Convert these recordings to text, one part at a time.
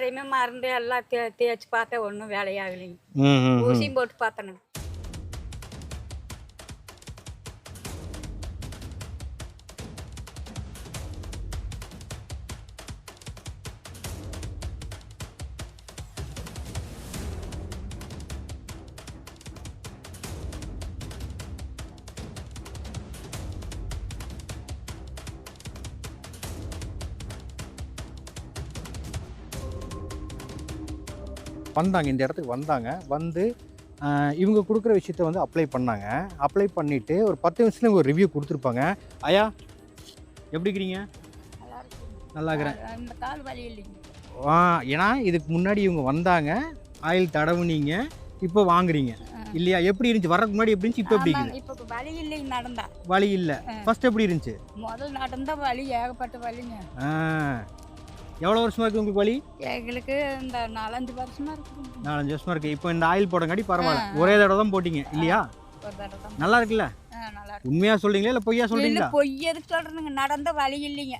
அப்புறமே மருந்து எல்லாம் தே தேய்ச்சி பார்த்தா ஒன்றும் வேலையாகலைங்க. ஊசியும் போட்டு பார்த்தனுங்க. வந்தாங்க இந்த இடத்துக்கு வந்தாங்க. வந்து இவங்க கொடுக்குற விஷயத்த வந்து அப்ளை பண்ணாங்க. அப்ளை பண்ணிவிட்டு ஒரு பத்து நிமிஷத்துல ஒரு ரிவ்யூ கொடுத்துருப்பாங்க. ஐயா எப்படி இருக்கிறீங்க நல்லா இருக்கிறேன். ஆ ஏன்னா இதுக்கு முன்னாடி இவங்க வந்தாங்க. ஆயில் தடவுனீங்க. இப்போ வாங்குறீங்க. இல்லையா? எப்படி இருந்துச்சு? வரதுக்கு முன்னாடி எப்படி இருந்துச்சு? இப்போ எப்படி இருக்குது? இப்போ வலி இல்லைங்க நடந்தா. வலி இல்லை. ஃபர்ஸ்ட் எப்படி இருந்துச்சு? முதல் நடந்தா வலி ஏகப்பட்ட வலிங்க. ஆ. எவ்வளோ வருஷமா இருக்கு உங்களுக்கு வலி? எங்களுக்கு இந்த நாலஞ்சு வருஷமா இருக்குதுங்க நாலஞ்சு வருஷமா இருக்கு. இப்போ இந்த ஆயில் போடங்காட்டி பரவாயில்ல. ஒரே தடவை தான் போட்டீங்க இல்லையா? ஒரு தடவை தான். நல்லா இருக்குல்ல? ஆ, நல்லா இருக்கு. உண்மையா சொல்றீங்களா இல்லை பொய்யா சொல்றீங்களா? பொய் எதுக்கு சொல்றதுங்க நடந்த வலி இல்லைங்க.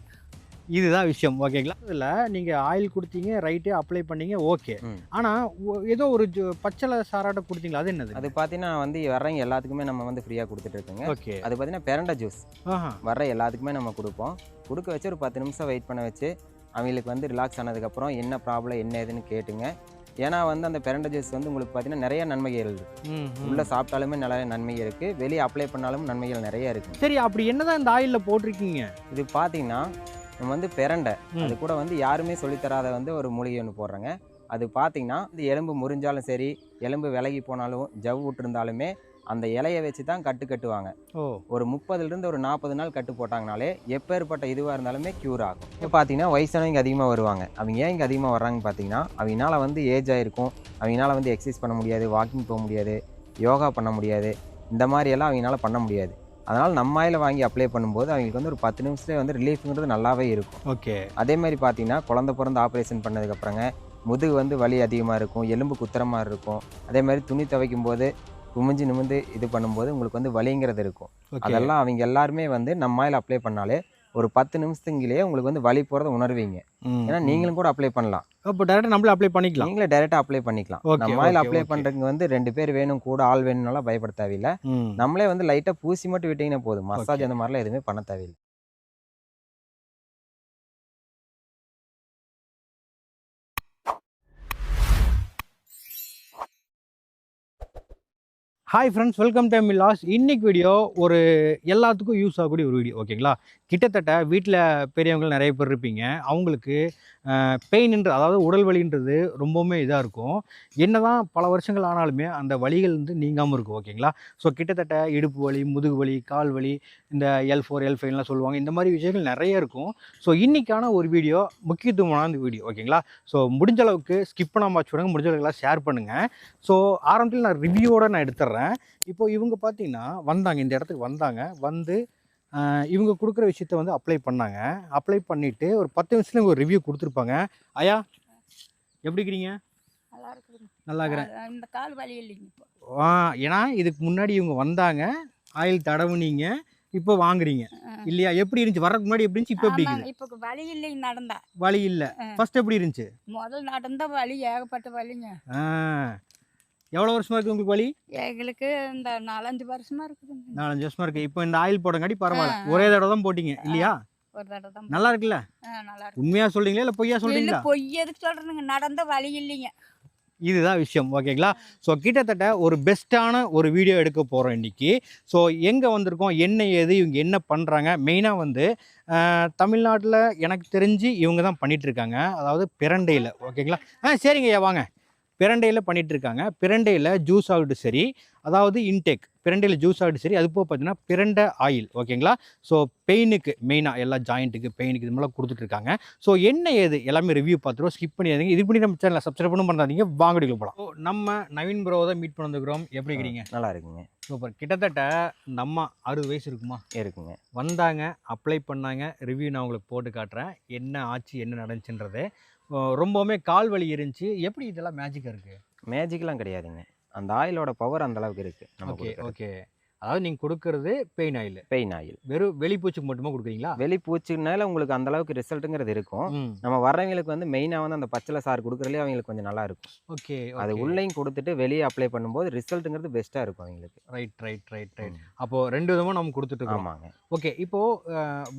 இதுதான் விஷயம். ஓகேங்களா? இதில் நீங்கள் ஆயில் கொடுத்தீங்க ரைட்டு அப்ளை பண்ணீங்க ஓகே. ஆனால் ஏதோ ஒரு ஜு- பச்சளை சாராட்ட கொடுத்தீங்களா அது என்னது? அது பார்த்தீங்கன்னா வந்து வர்றவங்க எல்லாத்துக்குமே நம்ம வந்து ஃப்ரீயாக கொடுத்துட்டு இருக்கோங்க. ஓகே. அது பார்த்தீங்கன்னா பெரண்டா ஜூஸ் ஆஹா. வர்ற எல்லாத்துக்குமே நம்ம கொடுப்போம். கொடுக்க வச்சு ஒரு பத்து நிமிஷம் வெயிட் பண்ண வச்சு அவங்களுக்கு வந்து ரிலாக்ஸ் ஆனதுக்கப்புறம் என்ன ப்ராப்ளம் என்ன ஏதுன்னு கேட்டுங்க. ஏன்னா வந்து அந்த பெரண்டா ஜூஸ் வந்து உங்களுக்கு பார்த்தீங்கன்னா நிறைய நன்மைகள் இருக்குது. உள்ளே சாப்பிட்டாலுமே நிறைய நன்மைகள் இருக்குது வெளியே அப்ளை பண்ணாலும் நன்மைகள் நிறைய இருக்குது சரி அப்படி என்னதான் இந்த ஆயிலில் போட்டிருக்கீங்க? இது பார்த்தீங்கன்னா நம்ம வந்து பெரண்டை. அது கூட வந்து யாருமே சொல்லித்தராத வந்து ஒரு மூலிகை ஒன்று போடுறாங்க. அது பார்த்தீங்கன்னா இந்த எலும்பு முறிஞ்சாலும் சரி எலும்பு விலகி போனாலும் ஜவ் விட்டுருந்தாலுமே அந்த இலையை வச்சு தான் கட்டு கட்டுவாங்க. ஒரு முப்பதுலேருந்து ஒரு நாற்பது நாள் கட்டு போட்டாங்கனாலே எப்பேற்பட்ட இதுவாக இருந்தாலுமே க்யூர் ஆகும். இப்போ பார்த்தீங்கன்னா வயசானவங்க அதிகமாக வருவாங்க. அவங்க ஏன் இங்கே அதிகமாக வர்றாங்கன்னு பார்த்தீங்கன்னா அவங்களால வந்து ஏஜ் ஆகிருக்கும் அவங்களால வந்து எக்ஸசைஸ் பண்ண முடியாது வாக்கிங் போக முடியாது யோகா பண்ண முடியாது. இந்த மாதிரி எல்லாம் அவங்களால பண்ண முடியாது. அதனால் நம்ம ஆயில் வாங்கி அப்ளை பண்ணும்போது அவங்களுக்கு வந்து ஒரு பத்து நிமிஷத்துலேயே வந்து ரிலீஃப்ங்கிறது நல்லாவே இருக்கும். ஓகே. அதே மாதிரி பார்த்தீங்கன்னா குழந்தை பிறந்து ஆப்ரேஷன் பண்ணதுக்கப்புறங்க முதுகு வந்து வலி அதிகமாக இருக்கும் எலும்பு குத்துற மாதிரி இருக்கும். அதே மாதிரி துணி துவைக்கும் போது குமிஞ்சு நிமிந்து இது பண்ணும்போது உங்களுக்கு வந்து வலிங்கிறது இருக்கும். அதெல்லாம் அவங்க எல்லாருமே வந்து நம்ம ஆயில் அப்ளை பண்ணாலே ஒரு பத்து நிமிஷத்துங்கிலேயே உங்களுக்கு வந்து வலி போகிறத உணர்வீங்க. ஏன்னா. நீங்களும் கூட அப்ளை பண்ணலாம். அப்போ டேரெக்டாக நம்மளே அப்ளை பண்ணிக்கலாம். நீங்களே டைரெக்டாக அப்ளை பண்ணிக்கலாம். நம்ம ஆயில் அப்ளை. பண்ணுறதுக்கு வந்து ரெண்டு பேர் வேணும் கூட ஆள் வேணும்னால பயப்பட தேவையில்லை. நம்மளே வந்து லைட்டாக பூசி மட்டும் விட்டிங்கன்னா போதும். மசாஜ். அந்த மாதிரிலாம் எதுவுமே பண்ண தேவையில்லை. Hi friends welcome time loss இன்னைக்கு வீடியோ ஒரு எல்லாத்துக்கும் யூஸ் ஆகக்கூடிய ஒரு வீடியோ ஓகேங்களா கிட்டத்தட்ட வீட்டில் பெரியவங்க நிறைய பேர் இருப்பீங்க. அவங்களுக்கு பெயின்ன்ற அதாவது உடல் வலின்றது ரொம்பவுமே இதாக இருக்கும். என்னதான் பல வருஷங்கள் ஆனாலுமே அந்த வலிகள் வந்து நீங்காமல் இருக்கும் ஓகேங்களா? ஸோ கிட்டத்தட்ட இடுப்பு வலி முதுகு வலி கால் வலி இந்த எல் ஃபோர் எல் ஃபைவ்லாம் சொல்லுவாங்க. இந்த மாதிரி விஷயங்கள் நிறைய இருக்கும். ஸோ இன்றைக்கான ஒரு வீடியோ முக்கியத்துவமான வீடியோ ஓகேங்களா? ஸோ முடிஞ்ச அளவுக்கு ஸ்கிப் பண்ணாமல் வச்சு விடுங்க. முடிஞ்ச அளவுக்குலாம் ஷேர் பண்ணுங்கள் ஸோ ஆரம்பத்தில் நான் ரிவ்யூவோடு நான் எடுத்துடுறேன் இப்போ இவங்க பார்த்தீங்கன்னா வந்தாங்க. இந்த இடத்துக்கு வந்தாங்க. வந்து இவங்க கொடுக்குற விஷயத்த வந்து அப்ளை பண்ணாங்க. அப்ளை பண்ணிவிட்டு ஒரு பத்து நிமிஷத்துல ஒரு ரிவ்யூ கொடுத்துருப்பாங்க. ஐயா எப்படி இருக்கிறீங்க நல்லா இருக்கிறேன். இந்த கால் வலி இல்லைங்க இப்போ. ஆ ஏன்னா இதுக்கு முன்னாடி இவங்க வந்தாங்க. ஆயில் தடவுனீங்க. இப்போ வாங்குறீங்க. இல்லையா? எப்படி இருந்துச்சு? வரதுக்கு முன்னாடி எப்படி இருந்துச்சு? இப்போ எப்படி இப்போ வலி இல்லைங்க நடந்தா. வலி இல்லை. ஃபர்ஸ்ட் எப்படி இருந்துச்சு? முதல் நடந்தா வலி ஏகப்பட்ட வலிங்க. ஆ. எவ்வளோ வருஷமா இருக்கு உங்களுக்கு வலி? எங்களுக்கு இந்த நாலஞ்சு வருஷமா இருக்குதுங்க. நாலஞ்சு வருஷமா இருக்கு. இப்போ இந்த ஆயில் போடங்காட்டி பரவாயில்ல. ஒரே தடவை தான் போட்டீங்க இல்லையா? ஒரு தடவை தான் நல்லா இருக்குல்ல? நல்லா இருக்கு. உண்மையா சொல்றீங்களா இல்லை பொய்யா சொல்றீங்களா? பொய் எதுக்கு சொல்றதுங்க நடந்த வலி இல்லைங்க. இதுதான் விஷயம். ஓகேங்களா? ஸோ கிட்டத்தட்ட ஒரு பெஸ்ட்டான ஒரு வீடியோ எடுக்க போகிறோம் இன்னைக்கு. ஸோ எங்கே வந்திருக்கோம் என்ன ஏது இவங்க என்ன பண்ணுறாங்க மெயினாக வந்து தமிழ்நாட்டில் எனக்கு தெரிஞ்சு இவங்க தான் பண்ணிட்டு இருக்காங்க. அதாவது பிரண்டையில். ஓகேங்களா? ஆ சரிங்க ஐயா வாங்க. பிரண்டையில் பண்ணிட்டு இருக்காங்க பிரண்டையில் ஜூஸ் ஆகட்டும் சரி. அதாவது இன்டேக் பிரண்டையில் ஜூஸ் ஆகட்டும் சரி. அது போக பார்த்தீங்கன்னா பிரண்டை ஆயில் ஓகேங்களா ஸோ பெயினுக்கு மெயினாக எல்லா ஜாயிண்ட்டுக்கு பெயினுக்கு இது மாதிரிலாம் கொடுத்துட்ருக்காங்க. ஸோ என்ன ஏது? எல்லாமே ரிவ்யூ பார்த்துருவோம். ஸ்கிப் பண்ணியாதீங்க இது பண்ணி நம்ம சேனலை சப்ஸ்கிரைப் பண்ண பண்ணாதீங்க வாங்கடியில் போகலாம் நம்ம நவீன் ப்ரோ தான் மீட் பண்ண வந்துக்கிறோம் எப்படி இருக்கிறீங்க? நல்லா இருக்குங்க. சூப்பர். கிட்டத்தட்ட நம்ம அறுபது வயசு இருக்குமா? இருக்குங்க. வந்தாங்க அப்ளை பண்ணாங்க. ரிவ்யூ நான் உங்களுக்கு போட்டு காட்டுறேன். என்ன ஆச்சு என்ன நடந்துச்சுன்றது. ரொம்பவுமே கால் வலி இருந்துச்சு. எப்படி இதெல்லாம் மேஜிக்காக இருக்குது மேஜிக்லாம் கிடையாதுங்க. அந்த ஆயிலோட பவர் அந்த அளவுக்கு இருக்குது ஓகே. ஓகே அதாவது நீங்க கொடுக்கறது பெயின் ஆயில் பெயின் ஆயில். வெறும் வெளிப்பூச்சுக்கு மட்டுமா கொடுக்குறீங்களா? வெளி பூச்சினால உங்களுக்கு அந்த அளவுக்கு ரிசல்ட்டுங்கிறது இருக்கும். நம்ம வர்றவங்களுக்கு வந்து மெயினாக வந்து அந்த பச்சளை சாறு கொடுக்குறதுலே அவங்களுக்கு கொஞ்சம் நல்லா இருக்கும். ஓகே அது உள்ளேயும் கொடுத்துட்டு வெளியே அப்ளை பண்ணும்போது ரிசல்ட்டுங்கிறது பெஸ்ட்டாக இருக்கும் அவங்களுக்கு. Right right right right. அப்போ ரெண்டு விதமா நம்ம கொடுத்துட்டு ஆமாங்க. ஓகே இப்போ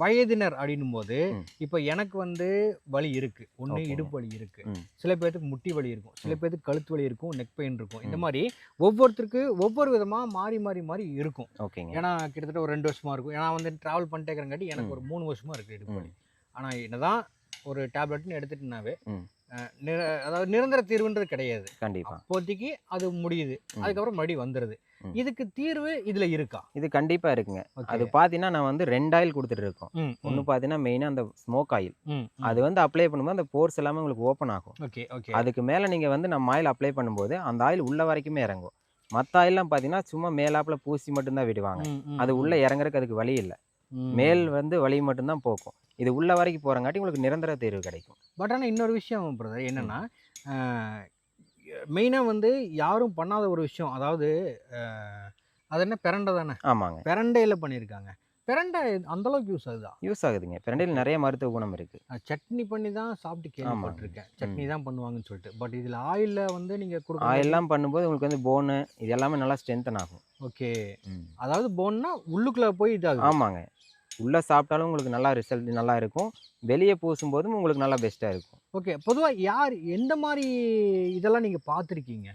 வயதினர் அப்படின்னும் போது. இப்போ எனக்கு வந்து வலி இருக்கு. ஒன்று. இடுப்பு வலி இருக்கு. ம். சில பேர்த்துக்கு முட்டி வலி இருக்கும். சில. பேர்த்துக்கு கழுத்து வலி இருக்கும் நெக் பெயின் இருக்கும். இந்த. மாதிரி ஒவ்வொருத்தருக்கு ஒவ்வொரு விதமா மாறி மாறி மாறி இருக்கும் ஓகேங்க. ஏன்னா கிட்டத்தட்ட ஒரு ரெண்டு வருஷமா இருக்கும். ஏன்னா வந்து டிராவல் பண்ணிட்டே இருக்கிறங்காட்டி எனக்கு. ஒரு மூணு வருஷமா இருக்கு இடுப்பு. வலி ஆனா என்னதான் ஒரு டேப்லெட்னு எடுத்துட்டுனாவே அதாவது நிரந்தர தீர்வுன்றது கிடையாது. கண்டிப்பாக அப்போதைக்கு அது முடியுது. அதுக்கப்புறம் மறுபடியும் வந்துடுது ம். இதுக்கு தீர்வு இதுல இருக்கா? இது கண்டிப்பாக இருக்குங்க. அது பார்த்தீங்கன்னா நான் வந்து ரெண்டு ஆயில் கொடுத்துட்டு இருக்கோம். ம், ஒன்று ம், பார்த்தீங்கன்னா மெயினாக அந்த ஸ்மோக் ஆயில். அது வந்து அப்ளை பண்ணும்போது அந்த போர்ஸ் எல்லாமே உங்களுக்கு ஓப்பன் ஆகும். Okay okay. அதுக்கு மேலே நீங்கள் வந்து நம்ம ஆயில் அப்ளை பண்ணும்போது அந்த ஆயில் உள்ள வரைக்குமே இறங்கும். மற்ற ஆயில்லாம் பார்த்தீங்கன்னா சும்மா மேலாப்புல பூசி மட்டும்தான் விடுவாங்க. அது. உள்ள இறங்குறதுக்கு அதுக்கு வழி இல்லை. மேல் வந்து வழி மட்டும்தான் போக்கும். இது உள்ள வரைக்கும் போகிறங்காட்டி உங்களுக்கு நிரந்தர தீர்வு கிடைக்கும். பட் ஆனால் இன்னொரு விஷயம் பிரதர் என்னன்னா மெயினாக வந்து யாரும் பண்ணாத ஒரு விஷயம் அதாவது அது என்ன பிரண்டை தானே? ஆமாங்க. பிரண்டையில் பண்ணியிருக்காங்க பிரண்டை அந்த அளவுக்கு யூஸ் ஆகுதா? யூஸ் ஆகுதுங்க. பிரண்டையில் நிறைய மருத்துவ குணம் இருக்குது சட்னி பண்ணி தான் சாப்பிட்டு கேள்விப்பட்டிருக்கேன். சட்னி. தான் பண்ணுவாங்கன்னு சொல்லிட்டு. பட் இதில் ஆயிலில் வந்து நீங்கள் கொடுக்க ஆயிலெலாம் பண்ணும்போது உங்களுக்கு வந்து போனு இது எல்லாமே நல்லா ஸ்ட்ரென்தன் ஆகும். ஓகே அதாவது போன்னா உள்ளுக்குள்ளே போய் இதாகும் ஆமாங்க. உள்ளே சாப்பிட்டாலும் உங்களுக்கு நல்லா ரிசல்ட் நல்லா இருக்கும். வெளியே பூசும்போதும் உங்களுக்கு நல்லா பெஸ்ட்டாக இருக்கும். ஓகே பொதுவாக யார் எந்த மாதிரி இதெல்லாம் நீங்கள் பார்த்துருக்கீங்க?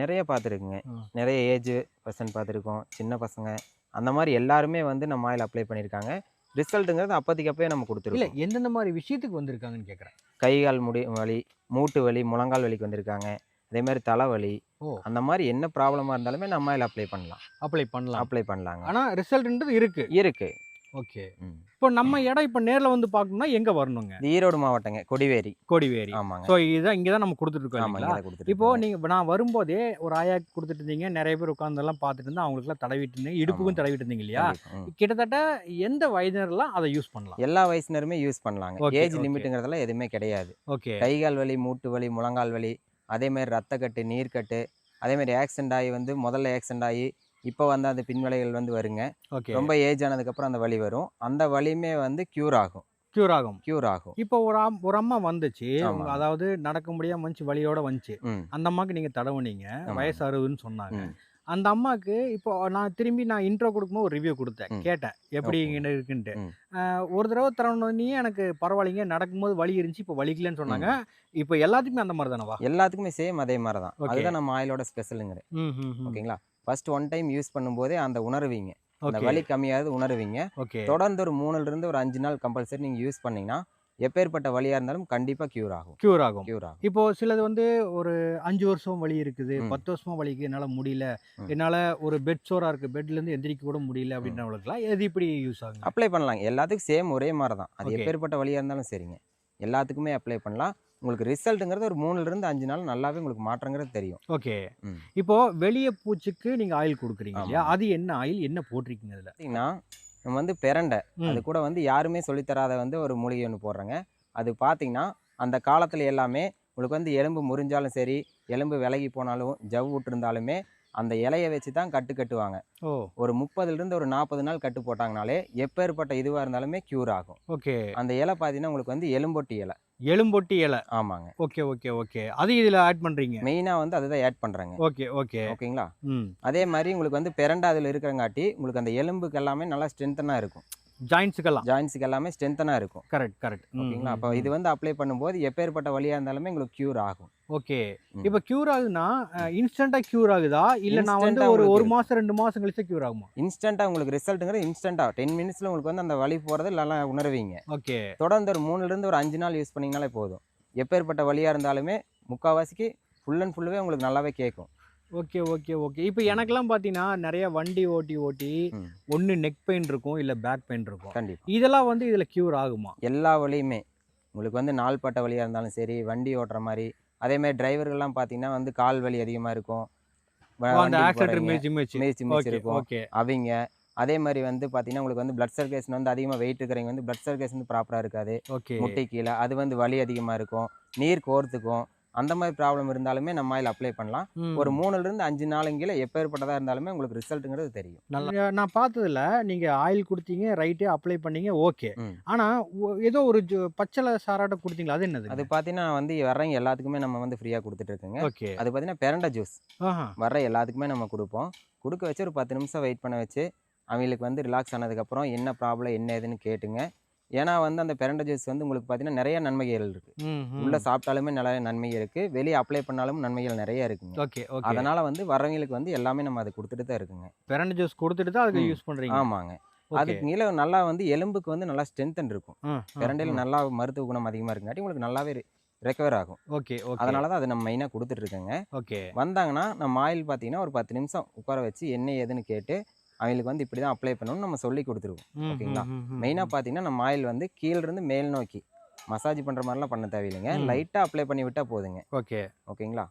நிறைய பார்த்துருக்குங்க. நிறைய ஏஜ் பர்சன் பார்த்துருக்கோம். சின்ன பசங்க அந்த மாதிரி எல்லாருமே வந்து நம்ம ஆயில் அப்ளை பண்ணியிருக்காங்க ரிசல்ட்டுங்கிறது அப்போதைக்கு அப்பயே நம்ம இல்லை கொடுத்துருக்கோம். எந்தெந்த மாதிரி விஷயத்துக்கு வந்திருக்காங்கன்னு கேட்குறேன் கை கால் முடி வலி மூட்டு வலி முழங்கால் வலிக்கு வந்திருக்காங்க. அதே மாதிரி தலைவலி ஓ. அந்த மாதிரி என்ன ப்ராப்ளமாக இருந்தாலுமே நம்ம ஆயில் அப்ளை பண்ணலாம். அப்ளை பண்ணலாம். அப்ளை பண்ணலாங்க. ஆனால் ரிசல்ட்ன்றது இருக்கு. இருக்கு. ஓகே. இப்போ நம்ம இடம் இப்போ நேரில் வந்து பார்க்கணும்னா எங்கே வரணுங்க? ஈரோடு மாவட்டங்க கொடிவேரி. கோடிவேரி. ஆமாங்க. ஸோ இதுதான் இங்கே தான் நம்ம கொடுத்துட்டு இப்போ இருக்காங்க. நீங்க நான் வரும்போதே ஒரு ஆயா கொடுத்துட்டு இருந்தீங்க நிறைய பேர் உட்காந்தெல்லாம் பார்த்துட்டு இருந்தா அவங்களுக்குலாம் தடவிட்டு இருந்தீங்க இடுப்புக்கும். தடவிட்டு இருந்தீங்க இல்லையா. கிட்டத்தட்ட எந்த வயதினர்லாம் அதை யூஸ் பண்ணலாம்? எல்லா வயசினருமே யூஸ் பண்ணலாங்க. ஏஜ். லிமிட்டுங்கிறதெல்லாம் எதுவுமே கிடையாது. ஓகே. கை கால் வலி மூட்டு வலி முழங்கால் வலி அதே மாதிரி ரத்தக்கட்டு நீர்க்கட்டு அதே மாதிரி ஆக்சிடென்ட் ஆகி வந்து முதல்ல ஆக்சிடென்ட் ஆகி இப்போ வந்து அந்த பின்விளைகள் வந்து வருங்க. ஓகே. ரொம்ப ஏஜ் ஆனதுக்கப்புறம் அந்த வலி வரும். அந்த வலியுமே வந்து க்யூர் ஆகும். க்யூர் ஆகும். க்யூர் ஆகும். இப்போ ஒரு ஒரு அம்மா வந்துச்சு. அதாவது நடக்க முடியாம வந்துச்சு வலியோட வந்துச்சு. அந்த அம்மாக்கு நீங்க தடவுனீங்க. வயசு அறுபதுன்னு சொன்னாங்க. அந்த அம்மாக்கு இப்போ நான் திரும்பி நான் இன்ட்ரோ கொடுக்கும்போது ஒரு ரிவ்யூ கொடுத்தேன். கேட்டேன். எப்படி. இங்க இருக்குன்ட்டு. ஒரு தடவை தரணுன்னே எனக்கு பரவாயில்லைங்க. நடக்கும்போது வலி இருந்துச்சு இப்போ வலிக்கலன்னு சொன்னாங்க. இப்போ எல்லாத்துக்குமே அந்த மாதிரி தானவா? எல்லாத்துக்குமே சேம் அதே மாதிரி தான். அதுதான் நம்ம ஆயிலோட ஸ்பெஷலுங்கிற ம் ம் ம். ஓகேங்களா? ஃபர்ஸ்ட் ஒன் டைம் யூஸ் பண்ணும்போதே அந்த உணர்வீங்க. அந்த வலி கம்மியாவது உணர்வீங்க. தொடர்ந்து ஒரு மூணுல இருந்து ஒரு அஞ்சு நாள் கம்பல்சரி நீங்க யூஸ் பண்ணீங்கன்னா எப்பேற்பட்ட வலியா இருந்தாலும் கண்டிப்பா க்யூர் ஆகும். க்யூர் ஆகும். க்யூர் ஆகும். இப்போ சிலது வந்து ஒரு அஞ்சு வருஷம் வலி இருக்குது. பத்து வருஷமா வலிக்கு என்னால முடியல. என்னால ஒரு பெட் சோரா இருக்கு பெட்ல இருந்து எந்திரிக்க கூட முடியல அப்படின்றவங்களுக்குலாம் எது இப்படி யூஸ் ஆகுங்க அப்ளை பண்ணலாம். எல்லாத்துக்கும் சேம் ஒரே மாதிரி தான் அது. எப்பேற்பட்ட வலியா இருந்தாலும் சரிங்க. எல்லாத்துக்குமே அப்ளை பண்ணலாம். உங்களுக்கு ரிசல்ட்டுங்கிறது ஒரு மூணுல இருந்து அஞ்சு நாள் நல்லாவே உங்களுக்கு மாற்றங்கிறது தெரியும். ஓகே. இப்போ வெளிய பூச்சிக்கு நீங்க ஆயில் கொடுக்குறீங்க. இல்லையா? அது என்ன ஆயில்? என்ன போட்டிருக்கீங்க அதுல? பார்த்தீங்கன்னா நம்ம வந்து பிரண்டை. அது கூட வந்து யாருமே சொல்லித்தராத வந்து ஒரு மூலிகை ஒன்று போடுறாங்க. அது பார்த்தீங்கன்னா அந்த காலத்தில் எல்லாமே உங்களுக்கு வந்து எலும்பு முறிஞ்சாலும் சரி எலும்பு விலகி போனாலும் ஜவ் விட்டுருந்தாலுமே அந்த இலையை வச்சு தான் கட்டு கட்டுவாங்க. ஓ. ஒரு முப்பதுலேருந்து ஒரு நாற்பது நாள் கட்டு போட்டாங்கனாலே எப்பேற்பட்ட இதுவாக இருந்தாலுமே க்யூர் ஆகும். ஓகே. அந்த இலை பார்த்தீங்கன்னா உங்களுக்கு வந்து எலும்பொட்டி இலை. எலும்பொட்டி இலை. ஆமாங்க. Okay okay okay. அது இதுல ஆட் பண்றீங்க? மெயினாக வந்து அதுதான் ஆட் பண்ணுறாங்க ஓகே ஓகே. ஓகேங்களா? அதே மாதிரி உங்களுக்கு வந்து பிரண்டை அதில் இருக்கிறங்காட்டி உங்களுக்கு அந்த எலும்புக்கு எல்லாமே நல்லா ஸ்ட்ரென்த்தனாக இருக்கும். ஜாயின்ஸுக்கெல்லாம் ஜாயின்ஸுக்கு எல்லாமே ஸ்ட்ரென்த்தனாக இருக்கும். கரெக்ட் கரெக்ட் ஓகேங்களா அப்போ இது வந்து அப்ளை பண்ணும்போது எப்பேற்பட்ட வழியாக இருந்தாலுமே உங்களுக்கு க்யூர் ஆகும். ஓகே. இப்போ கியூர் ஆகுதுன்னா இன்ஸ்டன்டா கியூர் ஆகுதா? இல்ல நான் வந்து ஒரு ஒரு மாசம் ரெண்டு மாசம் கழிச்சு கியூர் ஆகுமா? இன்ஸ்டண்ட்டாக உங்களுக்கு ரிசல்ட்டுங்கிறது இன்ஸ்டண்ட்டாக டென் மினிட்ஸில் உங்களுக்கு வந்து அந்த வலி போகிறது நல்லா உணர்வீங்க. ஓகே தொடர்ந்து ஒரு மூணுலேருந்து ஒரு அஞ்சு நாள் யூஸ் பண்ணிங்கனாலே போதும். எப்பேற்பட்ட வழியாக இருந்தாலுமே முக்கால்வாசிக்கு ஃபுல் அண்ட் ஃபுல்லுவே உங்களுக்கு நல்லாவே கேட்கும். Okay okay okay. இப்போ எனக்கெல்லாம் பார்த்தீங்கன்னா நிறைய வண்டி ஓட்டி ஓட்டி. ஒன்று நெக் பெயின் இருக்கும் இல்லை பேக் பெயின் இருக்கும். கண்டிப்பாக இதெல்லாம் வந்து இதில் கியூர் ஆகுமா? எல்லா வழியுமே. உங்களுக்கு வந்து நாள்பட்ட வழியாக இருந்தாலும் சரி வண்டி ஓட்டுற மாதிரி. அதே மாதிரி டிரைவர்கள்லாம் பார்த்தீங்கன்னா வந்து கால் வலி அதிகமாக இருக்கும். இருக்கும் அவங்க அதே மாதிரி வந்து பார்த்தீங்கன்னா உங்களுக்கு வந்து பிளட் சர்க்குலேஷன் வந்து அதிகமாக வெயிட் இருக்கிறவங்க வந்து பிளட் சர்க்குலேஷன் வந்து ப்ராப்பராக இருக்காது. ஓகே. முட்டை கீழே அது வந்து வலி அதிகமாக இருக்கும். நீர் கோர்த்துக்கும் அந்த மாதிரி ப்ராப்ளம் இருந்தாலுமே நம்ம ஆயில் அப்ளை பண்ணலாம். ஒரு மூணுல இருந்து அஞ்சு நாளுங்கில எப்பேற்பட்டதாக இருந்தாலுமே உங்களுக்கு ரிசல்ட்டுங்கிறது தெரியும். நல்லா நான் பார்த்ததுல நீங்க ஆயில் கொடுத்தீங்க ரைட்டு அப்ளை பண்ணீங்க ஓகே ம். ஆனா ஒ- ஏதோ ஒரு பச்சளை சாராட்ட கொடுத்தீங்களா? அது என்னது? அது பார்த்தீங்கன்னா வந்து வர்றவங்க எல்லாத்துக்குமே நம்ம வந்து ஃப்ரீயாக கொடுத்துட்டு இருக்கோங்க. ஓகே. அது பார்த்தீங்கன்னா பெரண்டை ஜூஸ் வர்ற எல்லாத்துக்குமே நம்ம கொடுப்போம். கொடுக்க வச்சு ஒரு பத்து நிமிஷம் வெயிட் பண்ண வச்சு அவங்களுக்கு வந்து ரிலாக்ஸ் ஆனதுக்கப்புறம் என்ன ப்ராப்ளம் என்ன ஏதுன்னு கேட்டுங்க. ஏன்னா வந்து அந்த பெரண்டை ஜூஸ் வந்து உங்களுக்கு பார்த்தீங்கன்னா நிறைய நன்மைகள் இருக்குது ம். உள்ளே சாப்பிட்டாலுமே நிறைய நன்மைகள் இருக்குது வெளியே அப்ளை பண்ணாலும் நன்மைகள் நிறைய இருக்குங்க. Okay okay. அதனால் வந்து வர்றவங்களுக்கு வந்து எல்லாமே நம்ம அதை கொடுத்துட்டு தான் இருக்குங்க. பிரண்ட் ஜூஸ் கொடுத்துட்டு தான் அதுக்கு. யூஸ் பண்றீங்க? ஆமாங்க. அதுக்கு கீழே நல்லா வந்து எலும்புக்கு வந்து நல்லா ஸ்ட்ரென்தன் இருக்கும். பிரண்டையில். நல்லா மருத்துவ குணம் அதிகமாக இருக்குங்காட்டி உங்களுக்கு நல்லாவே ரெக்கவர் ஆகும். Okay okay. அதனால தான் அதை நம்ம மெயினாக கொடுத்துட்ருக்கோங்க ஓகே. வந்தாங்கன்னா நம்ம ஆயில் பார்த்தீங்கன்னா ஒரு பத்து நிமிஷம் உட்கார வச்சு என்ன ஏதுன்னு கேட்டு அவங்களுக்கு வந்து இப்படி தான் அப்ளை பண்ணணும்னு நம்ம சொல்லி கொடுத்துருவோம். ஓகேங்களா? மெயினாக பார்த்தீங்கன்னா நம்ம ஆயில் வந்து கீழிருந்து மேல் நோக்கி மசாஜ் பண்ணுற மாதிரிலாம் பண்ண தேவையில்லைங்க. லைட்டாக அப்ளை பண்ணி விட்டால் போதுங்க. ஓகே. ஓகேங்களா?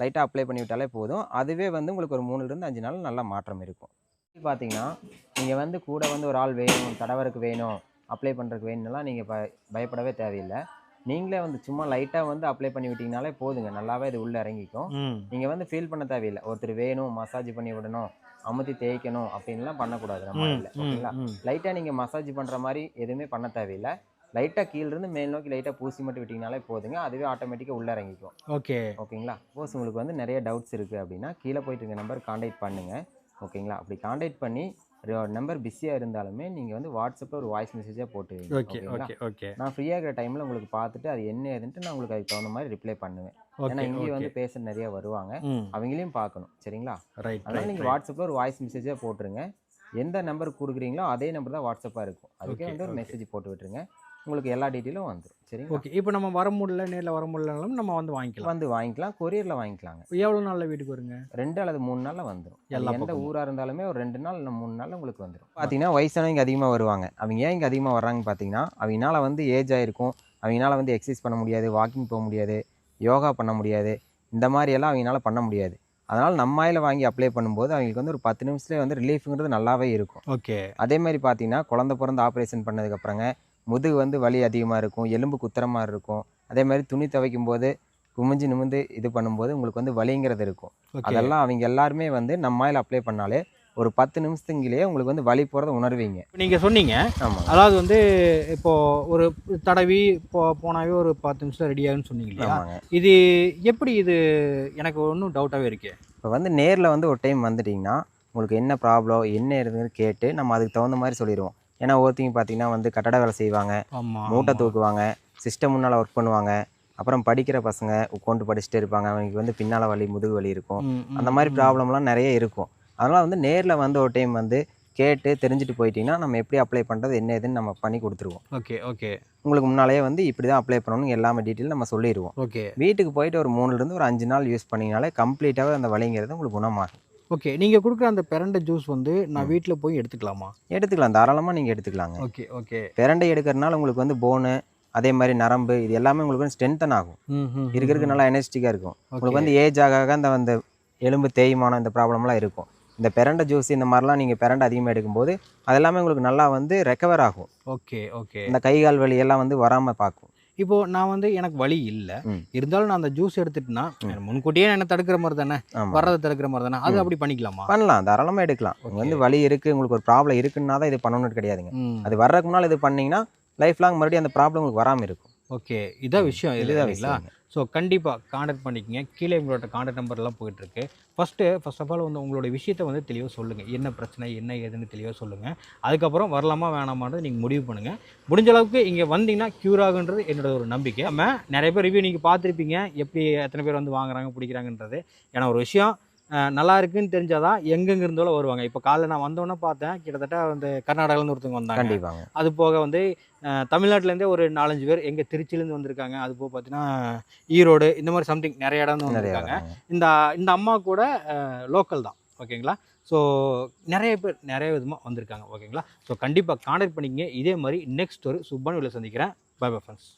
லைட்டாக அப்ளை பண்ணி விட்டாலே போதும். அதுவே வந்து உங்களுக்கு ஒரு மூணுலேருந்து அஞ்சு நாள் நல்ல மாற்றம் இருக்கும். பார்த்தீங்கன்னா நீங்கள் வந்து கூட வந்து ஒரு ஆள் வேணும் தடவருக்கு வேணும் அப்ளை பண்ணுறதுக்கு வேணும்லாம் நீங்கள் ப பயப்படவே தேவையில்லை. நீங்களே வந்து சும்மா லைட்டாக வந்து அப்ளை பண்ணி விட்டிங்கனாலே போதுங்க. நல்லாவே இது உள்ளே இறங்கிக்கும். நீங்கள் வந்து ஃபீல் பண்ண தேவையில்லை. ஒருத்தர் வேணும் மசாஜ் பண்ணி விடணும். அமுத்தி தேய்க்கணும் அப்படின்லாம் பண்ணக்கூடாது நம்ம ம், ஓகேங்களா. லைட்டாக நீங்கள் மசாஜ் பண்ணுற மாதிரி எதுவுமே பண்ண தேவையில்லை. லைட்டாக கீழிருந்து மேல் நோக்கி லைட்டாக பூசி மட்டும் விட்டிங்கனாலே போதுங்க. அதுவே ஆட்டோமேட்டிக்காக உள்ளே இறங்கிக்கும். ஓகே. ஓகேங்களா? சப்போஸ் உங்களுக்கு வந்து நிறைய டவுட்ஸ் இருக்குது அப்படின்னா கீழே போயிட்டு இருக்க நம்பர் காண்டாக்ட் பண்ணுங்கள் ஓகேங்களா? அப்படி காண்டாக்ட் பண்ணி நம்பர் பிஸியாக இருந்தாலுமே நீங்கள் வந்து வாட்ஸ்அப்பில் ஒரு வாய்ஸ் மெசேஜாக போட்டு ஓகே ஓகே நான் ஃப்ரீயாக இருக்கிற டைமில் உங்களுக்கு பார்த்துட்டு அது என்ன ஏதுன்ட்டு நான் உங்களுக்கு அதுக்கு தகுந்த மாதிரி ரிப்ளை பண்ணுவேன். ஏன்னா ஓகே வந்து பேச நிறைய வருவாங்க. அவங்களையும் பார்க்கணும் சரிங்களா? அதனால் நீங்கள் வாட்ஸ்அப்பில் ஒரு வாய்ஸ் மெசேஜாக போட்டுருங்க. எந்த நம்பர் கொடுக்குறீங்களோ அதே நம்பர் தான் வாட்ஸ்அப்பாக இருக்கும். அதுக்கே வந்து ஒரு. மெசேஜ் போட்டு விட்டுருங்க. உங்களுக்கு எல்லா டீட்டெயிலும் வந்துடும் சரிங்களா? ஓகே இப்போ நம்ம வர முடியல நேரில் வர முடியலனாலும் நம்ம வந்து வாங்கிக்கலாம். வந்து வாங்கிக்கலாம் கொரியரில் வாங்கிக்கலாங்க. எவ்வளோ நாளில் வீட்டுக்கு வருங்க ரெண்டு அல்லது மூணு நாளில் வந்துடும் எல்லா எந்த. ஊராக இருந்தாலுமே ஒரு ரெண்டு நாள் இல்லை மூணு நாளில் உங்களுக்கு வந்துடும் பார்த்தீங்கன்னா வயசானவங்க அதிகமாக வருவாங்க. அவங்க ஏன் இங்கே அதிகமாக வர்றாங்கன்னு பார்த்தீங்கன்னா அவங்களால வந்து ஏஜ் ஆயிருக்கும். அவங்களால வந்து எக்ஸசைஸ் பண்ண முடியாது வாக்கிங் போக முடியாது. யோகா பண்ண முடியாது. இந்த மாதிரி எல்லாம் அவங்களால பண்ண முடியாது. அதனால் நம்ம ஆயில் வாங்கி அப்ளை பண்ணும்போது அவங்களுக்கு வந்து ஒரு பத்து நிமிஷத்துலேயே வந்து ரிலீஃப்ங்கிறது நல்லாவே இருக்கும். ஓகே. அதே மாதிரி பார்த்தீங்கன்னா குழந்த பிறந்து ஆப்ரேஷன் பண்ணதுக்கப்புறங்க முதுகு வந்து வலி அதிகமாக இருக்கும் எலும்பு குத்துற மாதிரி இருக்கும். அதே மாதிரி துணி துவைக்கும் போது குமிஞ்சு நிமிந்து இது பண்ணும்போது உங்களுக்கு வந்து வலிங்கிறது இருக்கும். அதெல்லாம் அவங்க எல்லாருமே வந்து நம்ம ஆயில் அப்ளை பண்ணாலே ஒரு பத்து நிமிஷத்துங்கிலேயே உங்களுக்கு வந்து வலி போகிறத உணர்வீங்க. நீங்கள் சொன்னீங்க ஆமாம் அதாவது வந்து இப்போ ஒரு தடவி போ போனாவே ஒரு பத்து நிமிஷம் ரெடி ஆகுன்னு சொன்னீங்க இது எப்படி இது எனக்கு ஒன்றும் டவுட்டாகவே இருக்கு. இப்போ வந்து நேரில் வந்து ஒரு டைம் வந்துட்டிங்கன்னா உங்களுக்கு என்ன ப்ராப்ளம் என்ன இருக்குன்னு கேட்டு நம்ம அதுக்கு தகுந்த மாதிரி சொல்லிடுவோம். ஏன்னா ஒருத்தங்க பார்த்தீங்கன்னா வந்து கட்டட வேலை செய்வாங்க மூட்டை தூக்குவாங்க சிஸ்டம் முன்னால் ஒர்க் பண்ணுவாங்க அப்புறம் படிக்கிற பசங்க உட்காந்து படிச்சுட்டே இருப்பாங்க. அவங்களுக்கு வந்து பின்னால் வலி முதுகு வலி இருக்கும். அந்த மாதிரி ப்ராப்ளம்லாம் நிறைய இருக்கும். அதனால் வந்து நேரில் வந்து ஒரு டைம் வந்து கேட்டு தெரிஞ்சுட்டு போயிட்டீங்கன்னா நம்ம எப்படி அப்ளை பண்ணுறது என்ன ஏதுன்னு நம்ம பண்ணி கொடுத்துருவோம். Okay okay. உங்களுக்கு முன்னாலேயே வந்து இப்படி தான் அப்ளை பண்ணணும் எல்லாமே டீட்டெயில் நம்ம சொல்லிடுவோம். ஓகே. வீட்டுக்கு போயிட்டு ஒரு மூணுலேருந்து ஒரு அஞ்சு நாள் யூஸ் பண்ணிங்கனாலே கம்ப்ளீட்டாகவே அந்த வலிங்கிறது உங்களுக்கு குணமாகும். ஓகே நீங்கள் கொடுக்குற அந்த பிரண்டை ஜூஸ் வந்து நான். வீட்டில் போய் எடுத்துக்கலாமா? எடுத்துக்கலாம் தாராளமாக நீங்கள் எடுத்துக்கலாங்க. Okay okay. பிரண்டை எடுக்கிறதுனால உங்களுக்கு வந்து போனு அதே மாதிரி நரம்பு இது எல்லாமே உங்களுக்கு வந்து ஸ்ட்ரென்தன் ஆகும். இருக்கிறதுக்கு நல்லா எனர்ஜிட்டிக்காக இருக்கும். உங்களுக்கு வந்து ஏஜ் ஆக ஆக அந்த அந்த எலும்பு தேய்மானம் இந்த ப்ராப்ளம்லாம் இருக்கும். இந்த பிரண்டை ஜூஸ் இந்த மாதிரிலாம் நீங்கள் பிரண்டை அதிகமாக எடுக்கும்போது அதெல்லாமே உங்களுக்கு நல்லா வந்து ரெக்கவர் ஆகும். Okay okay. இந்த கை கால் வலி எல்லாம் வந்து வராமல் பார்க்கும். இப்போ நான் வந்து எனக்கு வழி இல்லை. இருந்தாலும் நான் அந்த ஜூஸ் எடுத்துட்டுனா. முன்கூட்டியே என்ன தடுக்கிற மாதிரி தானே? வர்றதை தடுக்கிற மாதிரி தானே? அது. அப்படி பண்ணிக்கலாமா? பண்ணலாம் தாராளமாக எடுக்கலாம். வந்து வலி இருக்குது உங்களுக்கு ஒரு ப்ராப்ளம் இருக்குன்னா தான் இது பண்ணணும்னு கிடையாதுங்க. அது வர்றதுக்கு முன்னால் இது பண்ணீங்கன்னா லைஃப் லாங் மறுபடியும் அந்த ப்ராப்ளம் உங்களுக்கு வராமல் இருக்கும். ஓகே. இதான் விஷயம் விஷயம் ஸோ கண்டிப்பாக காண்டாக்ட் பண்ணிக்கங்க. கீழே உங்களோட காண்டாக்ட் நம்பர்லாம் போயிட்டுருக்கு. ஃபஸ்ட்டு ஃபர்ஸ்ட் ஆஃப் ஆல் வந்து உங்களோட விஷயத்தை வந்து தெளிவாக சொல்லுங்கள் என்ன பிரச்சனை என்ன ஏதுன்னு தெளிவாக சொல்லுங்கள் அதுக்கப்புறம் வரலாமா வேணாமான்றது நீங்கள் முடிவு பண்ணுங்கள் முடிஞ்ச அளவுக்கு இங்கே வந்தீங்கன்னா க்யூர் ஆகுன்றது என்னோட ஒரு நம்பிக்கை. நம்ம நிறைய பேர் ரிவ்யூ நீங்கள் பார்த்துருப்பீங்க. எப்படி எத்தனை பேர் வந்து வாங்குறாங்க பிடிக்கிறாங்கன்றது. ஏன்னா ஒரு விஷயம் நல்லா இருக்குன்னு தெரிஞ்சாதான் எங்கெங்க இருந்தாலும் வருவாங்க. இப்போ காலைல நான் வந்தோன்னே பார்த்தேன். கிட்டத்தட்ட வந்து கர்நாடகாலேருந்து ஒருத்தவங்க வந்தாங்க. கண்டிப்பாங்க. அது போக வந்து தமிழ்நாட்டுலேருந்தே ஒரு நாலஞ்சு பேர் எங்கள் திருச்சியிலேருந்து வந்திருக்காங்க. அது போக பார்த்தீங்கன்னா ஈரோடு இந்த மாதிரி சம்திங் நிறைய இடம் வந்திருக்காங்க. இந்த இந்த அம்மா கூட லோக்கல் தான். ஓகேங்களா? ஸோ நிறைய பேர் நிறைய விதமாக வந்திருக்காங்க. ஓகேங்களா? ஸோ கண்டிப்பாக காண்டாக்ட் பண்ணிக்கங்க. இதே மாதிரி நெக்ஸ்ட் ஒரு சுப்பான சந்திக்கிறேன். By bye friends